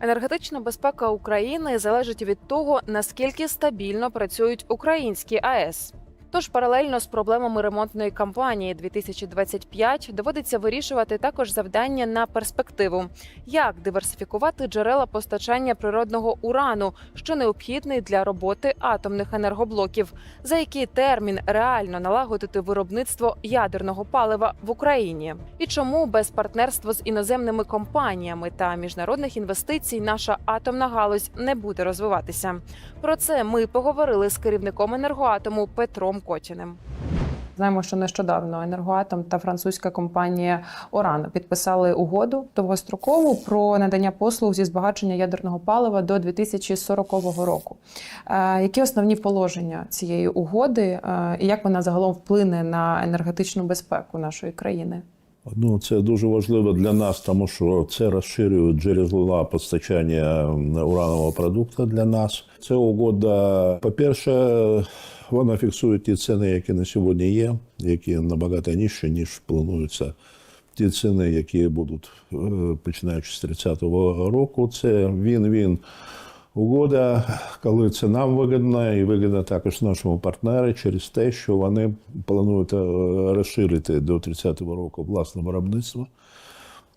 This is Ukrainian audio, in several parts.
Енергетична безпека України залежить від того, наскільки стабільно працюють українські АЕС. Тож паралельно з проблемами ремонтної кампанії 2025 доводиться вирішувати також завдання на перспективу, як диверсифікувати джерела постачання природного урану, що необхідний для роботи атомних енергоблоків, за який термін реально налагодити виробництво ядерного палива в Україні, і чому без партнерства з іноземними компаніями та міжнародних інвестицій наша атомна галузь не буде розвиватися. Про це ми поговорили з керівником енергоатому Петром Котіним. Знаємо, що нещодавно енергоатом та французька компанія Оран підписали угоду довгострокову про надання послуг зі збагачення ядерного палива до 2040 року. Е, Які основні положення цієї угоди е, і як вона загалом вплине на енергетичну безпеку нашої країни? Ну, це дуже важливо для нас, тому що це розширює джерела постачання уранового продукту для нас. Це угода, по-перше, вона фіксує ті ціни, які на сьогодні є, які набагато нижчі, ніж плануються ті ціни, які будуть е, починаючи з 30-го року. Це він-він. Угода, коли це нам вигідно, і вигідно також нашому партнеру через те, що вони планують е, розширити до 30-го року власне виробництво.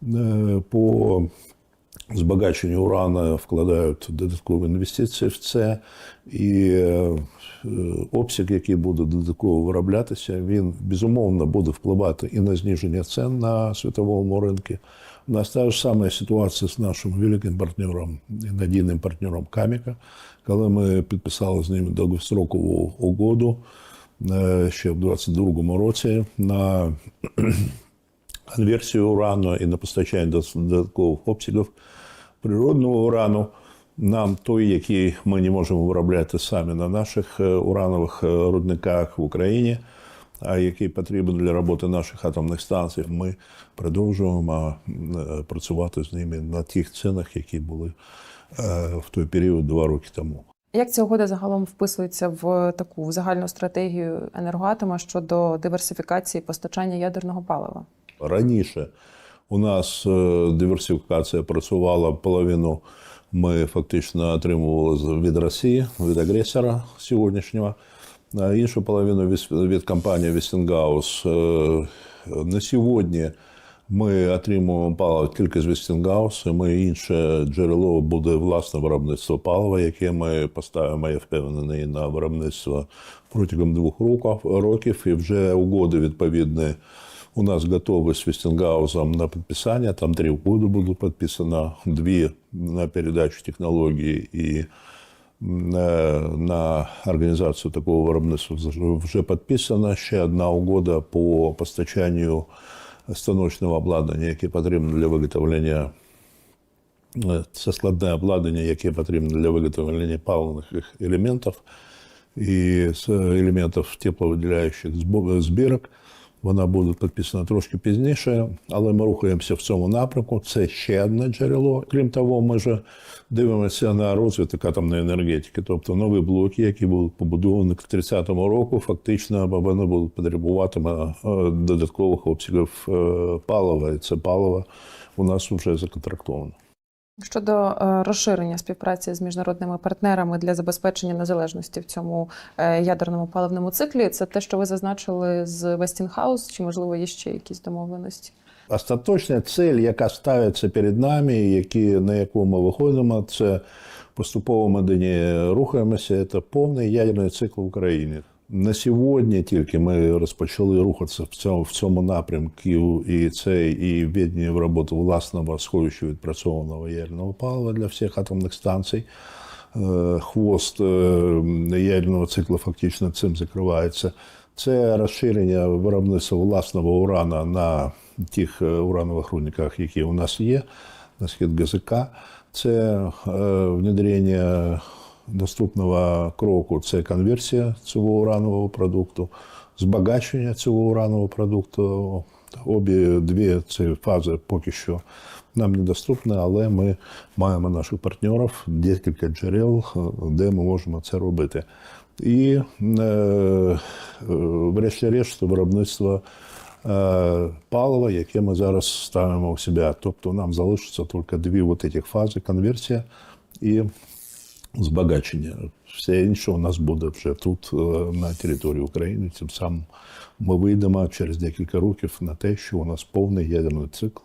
Е, По збагаченню урану вкладають додаткові інвестиції в це, і е, обсяг, який буде додатково вироблятися, він безумовно буде впливати і на зниження цін на світовому ринку. У нас та ж сама ситуація з нашим великим партнером і надійним партнером Каміка, коли ми підписали з ними довгострокову угоду е, ще в 2022 році на конверсію урану і на постачання додаткових обсягів природного урану. Нам той, який ми не можемо виробляти самі на наших е, уранових е, рудниках в Україні, а який потрібен для роботи наших атомних станцій, ми продовжуємо е, працювати з ними на тих цінах, які були в той період два роки тому. Як ця угода загалом вписується в таку загальну стратегію енергоатома щодо диверсифікації постачання ядерного палива? Раніше у нас е, диверсифікація працювала половину. Ми фактично отримували від Росії, від агресора сьогоднішнього, іншу половину від, компанії Westinghouse. Е, На сьогодні ми отримуємо паливо тільки з Westinghouse, ми інше джерело буде власне виробництво палива, яке ми поставимо, я впевнений, на виробництво протягом двох років, і вже угоди відповідні у нас готові з Вестингаузом на підписання. Там три угоди будуть підписано, дві на передачу технології і на, на організацію такого виробництва вже підписана. Ще одна угода по постачанню станочного обладнання, яке потрібно для виготовлення. е, Це складне обладнання, яке потрібно для виготовлення паливних елементів і елементів тепловиділяючих збірок. Вона буде підписана трошки пізніше, але ми рухаємося в цьому напрямку. Це ще одне джерело. Крім того, ми вже дивимося на розвиток атомної енергетики, тобто нові блоки, які будуть побудовані к 30-му року, фактично вони будуть потребуватиме додаткових обсягів е, палива. І це паливо у нас вже законтрактовано. Щодо е, розширення співпраці з міжнародними партнерами для забезпечення незалежності в цьому е, ядерному паливному циклі, це те, що ви зазначили з Westinghouse, чи можливо є ще якісь домовленості? Остаточна цель, яка ставиться перед нами, які, на яку ми виходимо, це поступово ми до неї рухаємося. Це повний ядерний цикл в Україні. На сьогодні тільки ми розпочали рухатися в цьому, в цьому напрямку, і це і введення в роботу власного сховища відпрацьованого ядерного палива для всіх атомних станцій. Е, Хвост е, ядерного циклу фактично цим закривається. Це розширення виробництва власного урана на тих е, уранових рудниках, які у нас є, на схід ГЗК. Це е, внедрення наступного кроку це конверсія цього уранового продукту, збагачення цього уранового продукту. Обі дві ці фази поки що нам недоступні, але ми маємо наших партнерів, декілька джерел, де ми можемо це робити. І, е, е, врешті-решт, виробництво е, палива, яке ми зараз ставимо в себе. Тобто нам залишиться тільки дві от фази конверсія і збагачення. Все інше у нас буде вже тут, е, на території України. Тим самим ми вийдемо через декілька років на те, що у нас повний ядерний цикл